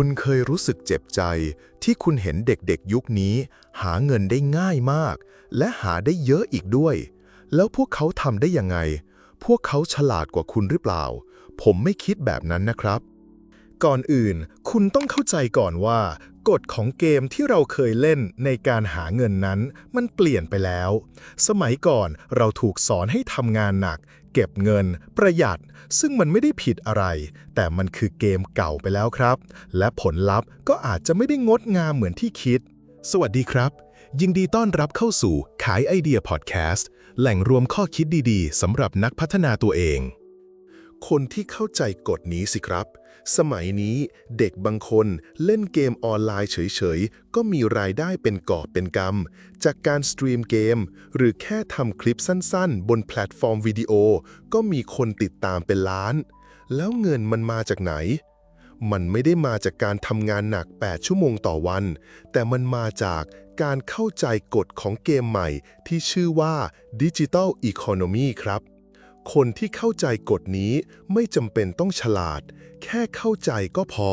คุณเคยรู้สึกเจ็บใจที่คุณเห็นเด็กๆยุคนี้ หาเงินได้ง่ายมาก และหาได้เยอะอีกด้วย แล้วพวกเขาทำได้ยังไง พวกเขาฉลาดกว่าคุณหรือเปล่า ผมไม่คิดแบบนั้นนะครับ ก่อนอื่น คุณต้องเข้าใจก่อนว่า กฎของเกมที่เราเคยเล่นในการหาเงินนั้น มันเปลี่ยนไปแล้ว สมัยก่อนเราถูกสอนให้ทำงานหนัก เก็บเงิน ประหยัด ซึ่งมันไม่ได้ผิดอะไร แต่มันคือเกมเก่าไปแล้วครับ และผลลัพธ์ก็อาจจะไม่ได้งดงามเหมือนที่คิด สวัสดีครับ ยินดีต้อนรับเข้าสู่ขายไอเดียพอดแคสต์แหล่งรวมข้อคิดดีๆสำหรับนักพัฒนาตัวเอง คนที่เข้าใจกฎนี้สิครับ สมัยนี้เด็กบางคนเล่นเกมออนไลน์เฉยๆ ก็มีรายได้เป็นกอบเป็นกำ จากการสตรีมเกม หรือแค่ทำคลิปสั้นๆ บนแพลตฟอร์มวิดีโอ ก็มีคนติดตามเป็นล้าน แล้วเงินมันมาจากไหน มันไม่ได้มาจากการทำงานหนัก 8 ชั่วโมงต่อวัน แต่มันมาจากการเข้าใจกฎของเกมใหม่ที่ชื่อว่า Digital Economy ครับ คนที่เข้าใจกฎนี้ไม่จำเป็นต้องฉลาด แค่เข้าใจก็พอ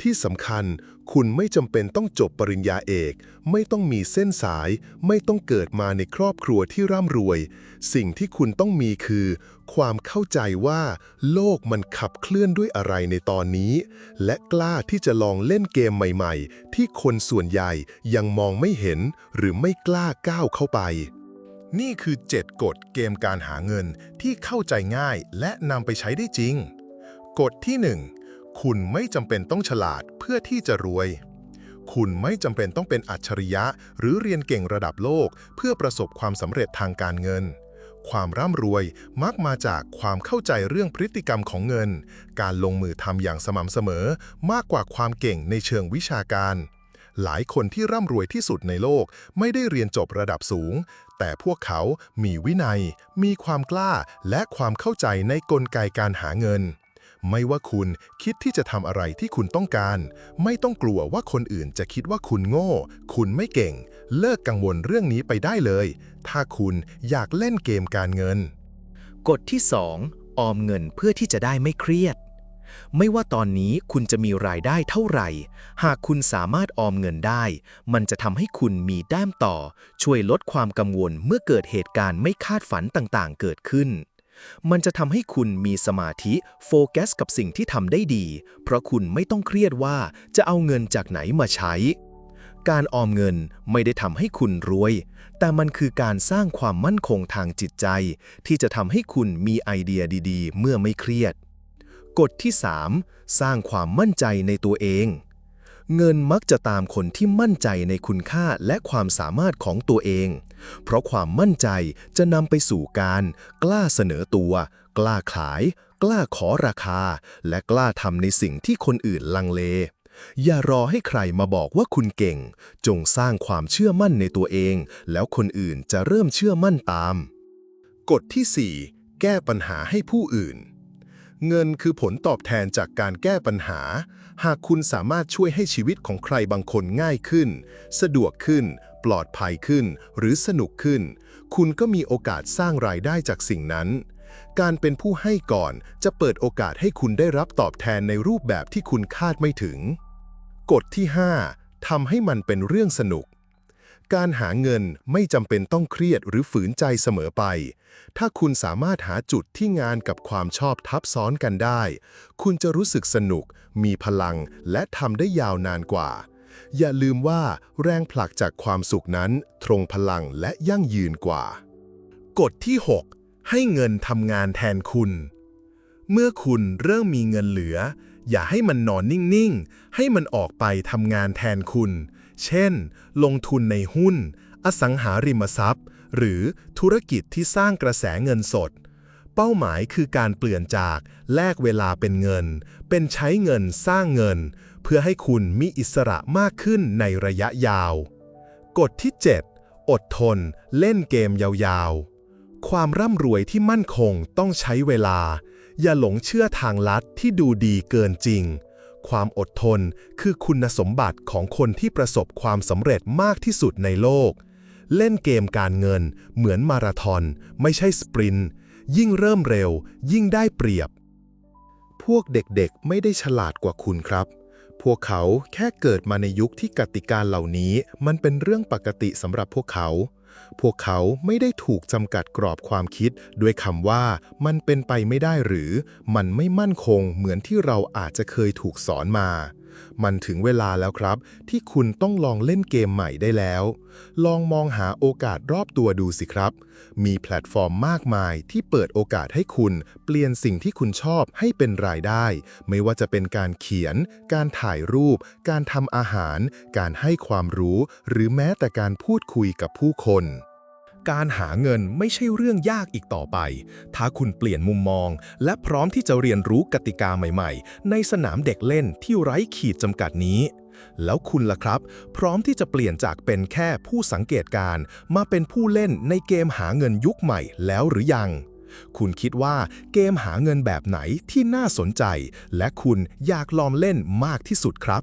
ที่สำคัญคุณไม่จำเป็นต้องจบปริญญาเอก ไม่ต้องมีเส้นสาย ไม่ต้องเกิดมาในครอบครัวที่ร่ำรวย สิ่งที่คุณต้องมีคือ ความเข้าใจว่า โลกมันขับเคลื่อนด้วยอะไรในตอนนี้ และกล้าที่จะลองเล่นเกมใหม่ ๆ ที่คนส่วนใหญ่ยังมองไม่เห็นหรือไม่กล้าก้าวเข้าไป นี่คือ 7 กฎเกมการหาเงินที่เข้าใจง่ายและนำไปใช้ได้จริง กฎที่ 1 คุณไม่จำเป็นต้องฉลาดเพื่อที่จะรวย คุณไม่จำเป็นต้องเป็นอัจฉริยะ หรือเรียนเก่งระดับโลก เพื่อประสบความสำเร็จทางการเงิน ความร่ำรวยมักมาจากความเข้าใจเรื่องพฤติกรรมของเงิน การลงมือทำอย่างสม่ำเสมอมากกว่าความเก่งในเชิงวิชาการ หลายคนที่ร่ำรวยที่สุดในโลกไม่ได้เรียนจบระดับสูง แต่พวกเขามีวินัย มีความกล้าและความเข้าใจในกลไกการหาเงิน ไม่ว่าคุณคิดที่จะทำอะไรที่คุณต้องการ ไม่ต้องกลัวว่าคนอื่นจะคิดว่าคุณโง่ คุณไม่เก่ง เลิกกังวลเรื่องนี้ไปได้เลย ถ้าคุณอยากเล่นเกมการเงิน กฎที่ 2 ออมเงินเพื่อที่จะได้ไม่เครียด ไม่ว่าตอนนี้คุณจะมีรายได้เท่าไหร่ หากคุณสามารถออมเงินได้ มันจะทำให้คุณมีแต้มต่อ ช่วยลดความกังวลเมื่อเกิดเหตุการณ์ไม่คาดฝันต่างๆ เกิดขึ้น มันจะทำให้คุณมีสมาธิโฟกัสกับสิ่งที่ทำได้ดี เพราะคุณไม่ต้องเครียดว่าจะเอาเงินจากไหนมาใช้ การออมเงินไม่ได้ทำให้คุณรวย แต่มันคือการสร้างความมั่นคงทางจิตใจ ที่จะทำให้คุณมีไอเดียดี ๆ เมื่อไม่เครียด กฎที่ 3 สร้างความมั่นใจในตัวเอง เงินมักจะตามคนที่มั่นใจในคุณค่าและความสามารถของตัวเอง เพราะความมั่นใจจะนำไปสู่การ กล้าเสนอตัว กล้าขาย กล้าขอราคา และกล้าทำในสิ่งที่คนอื่นลังเลอย่ารอให้ใครมาบอกว่าคุณเก่ง จงสร้างความเชื่อมั่นในตัวเอง แล้วคนอื่นจะเริ่มเชื่อมั่นตาม กฎที่ 4 แก้ปัญหาให้ผู้อื่น เงินคือผลตอบแทนจากการแก้ปัญหา หากคุณสามารถช่วยให้ชีวิตของใครบางคนง่ายขึ้น สะดวกขึ้น ปลอดภัยขึ้น หรือสนุกขึ้น คุณก็มีโอกาสสร้างรายได้จากสิ่งนั้น การเป็นผู้ให้ก่อนจะเปิดโอกาสให้คุณได้รับตอบแทนในรูปแบบที่คุณคาดไม่ถึง กฎที่ 5ทำให้มันเป็นเรื่องสนุก การหาเงินไม่จำเป็นต้องเครียดหรือฝืนใจเสมอไป ถ้าคุณสามารถหาจุดที่งานกับความชอบทับซ้อนกันได้ คุณจะรู้สึกสนุก มีพลัง และทำได้ยาวนานกว่า อย่าลืมว่าแรงผลักจากความสุขนั้นตรงพลังและยั่งยืนกว่า กฎที่ 6 ให้เงินทำงานแทนคุณ เมื่อคุณเริ่มมีเงินเหลือ อย่าให้มันนอนนิ่ง ๆ ให้มันออกไปทำงานแทนคุณ เช่น ลงทุนในหุ้น อสังหาริมทรัพย์ หรือธุรกิจที่สร้างกระแสเงินสด เป้าหมายคือการเปลี่ยนจากแลกเวลาเป็นเงิน เป็นใช้เงินสร้างเงิน เพื่อให้คุณมีอิสระมากขึ้นในระยะยาว กฎที่ 7 อดทน เล่นเกมยาวๆ ความร่ำรวยที่มั่นคงต้องใช้เวลา อย่าหลงเชื่อทางลัดที่ดูดีเกินจริง ความอดทนคือคุณสมบัติของคนที่ประสบความสำเร็จมากที่สุดในโลก เล่นเกมการเงินเหมือนมาราธอนไม่ใช่สปรินต์ยิ่งเริ่มเร็ว ยิ่งได้เปรียบ พวกเด็กๆไม่ได้ฉลาดกว่าคุณครับ พวกเขาแค่เกิดมาในยุคที่กติกาเหล่านี้ มันเป็นเรื่องปกติสำหรับพวกเขา พวกเขาไม่ได้ถูกจำกัดกรอบความคิดด้วยคำว่ามันเป็นไปไม่ได้หรือมันไม่มั่นคงเหมือนที่เราอาจจะเคยถูกสอนมา มันถึงเวลาแล้วครับ ที่คุณต้องลองเล่นเกมใหม่ได้แล้ว ลองมองหาโอกาสรอบตัวดูสิครับ มีแพลตฟอร์มมากมายที่เปิดโอกาสให้คุณเปลี่ยนสิ่งที่คุณชอบให้เป็นรายได้ ไม่ว่าจะเป็นการเขียน การถ่ายรูป การทำอาหาร การให้ความรู้ หรือแม้แต่การพูดคุยกับผู้คน การหาเงินไม่ใช่เรื่องยากอีกต่อไป ถ้าคุณเปลี่ยนมุมมอง และพร้อมที่จะเรียนรู้กติกาใหม่ๆ ในสนามเด็กเล่นที่ไร้ขีดจำกัดนี้ แล้วคุณล่ะครับ พร้อมที่จะเปลี่ยนจากเป็นแค่ผู้สังเกตการณ์มาเป็นผู้เล่นในเกมหาเงินยุคใหม่แล้วหรือยังคุณคิดว่าเกมหาเงินแบบไหนที่น่าสนใจ และคุณอยากลองเล่นมากที่สุดครับ